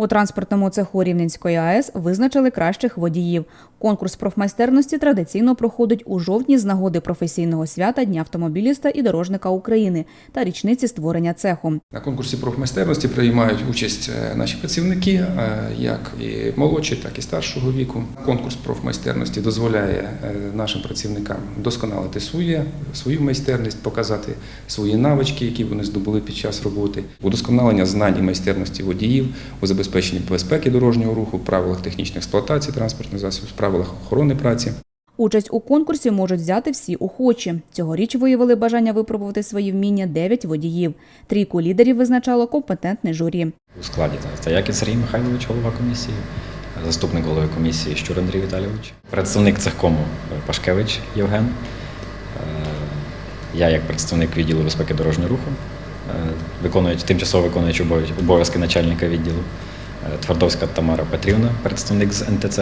У транспортному цеху Рівненської АЕС визначили кращих водіїв. Конкурс профмайстерності традиційно проходить у жовтні з нагоди професійного свята Дня автомобіліста і дорожника України та річниці створення цеху. На конкурсі профмайстерності приймають участь е, наші працівники, е, як і молодші, так і старшого віку. Конкурс профмайстерності дозволяє е, нашим працівникам досконалити своє, свою майстерність, показати свої навички, які вони здобули під час роботи, удосконалення знань і майстерності водіїв у забезпеченні безпеки дорожнього руху, правилах технічної експлуатації транспортних засобів, правилах охорони праці. Участь у конкурсі можуть взяти всі охочі. Цьогоріч виявили бажання випробувати свої вміння 9 водіїв. Трійку лідерів визначало компетентне журі. У складі Стоякін Сергій Михайлович, голова комісії, заступник голови комісії Щур Андрій Віталійович, представник цехкому Пашкевич Євген, е, я як представник відділу безпеки дорожнього руху, е, виконують, тимчасово виконуючи обов'язки начальника відділу, Твардовська Тамара Петрівна, представник з НТЦ.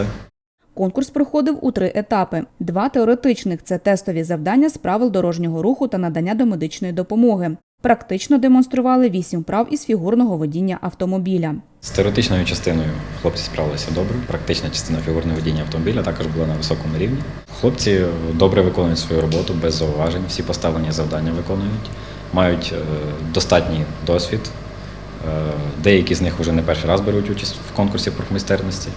Конкурс проходив у три етапи: два теоретичних це тестові завдання з правил дорожнього руху та надання домедичної допомоги. Практично демонстрували вісім прав із фігурного водіння автомобіля. З теоретичною частиною хлопці справилися добре. Практична частина фігурного водіння автомобіля також була на високому рівні. Хлопці добре виконують свою роботу без зауважень, всі поставлені завдання виконують, мають е, достатній досвід. Е, Деякі з них вже не перший раз беруть участь в конкурсі профмайстерності.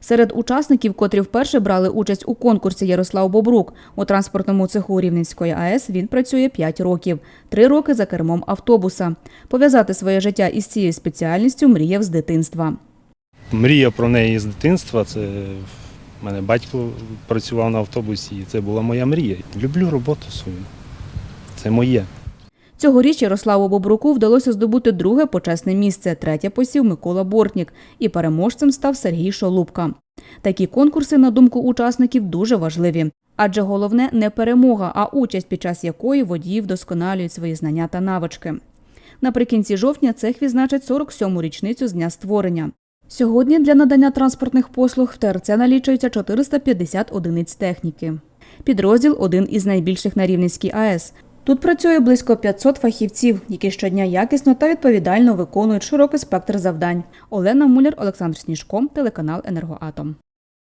Серед учасників, котрі вперше брали участь у конкурсі Ярослав Бобрук. У транспортному цеху Рівненської АЕС він працює 5 років, 3 роки за кермом автобуса. Пов'язати своє життя із цією спеціальністю мріяв з дитинства. Мрія про неї з дитинства. Це в мене батько працював на автобусі, і це була моя мрія. Люблю роботу свою. Це моє. Цьогоріч Ярославу Бобруку вдалося здобути друге почесне місце. Третє посів Микола Бортнік. І переможцем став Сергій Шолупка. Такі конкурси, на думку учасників, дуже важливі. Адже головне не перемога, а участь, під час якої водії вдосконалюють свої знання та навички. Наприкінці жовтня цех відзначить 47-му річницю з дня створення. Сьогодні для надання транспортних послуг в ТРЦ налічується 450 одиниць техніки. Підрозділ один із найбільших на Рівненській АЕС. Тут працює близько 500 фахівців, які щодня якісно та відповідально виконують широкий спектр завдань. Олена Муляр, Олександр Сніжко, телеканал Енергоатом.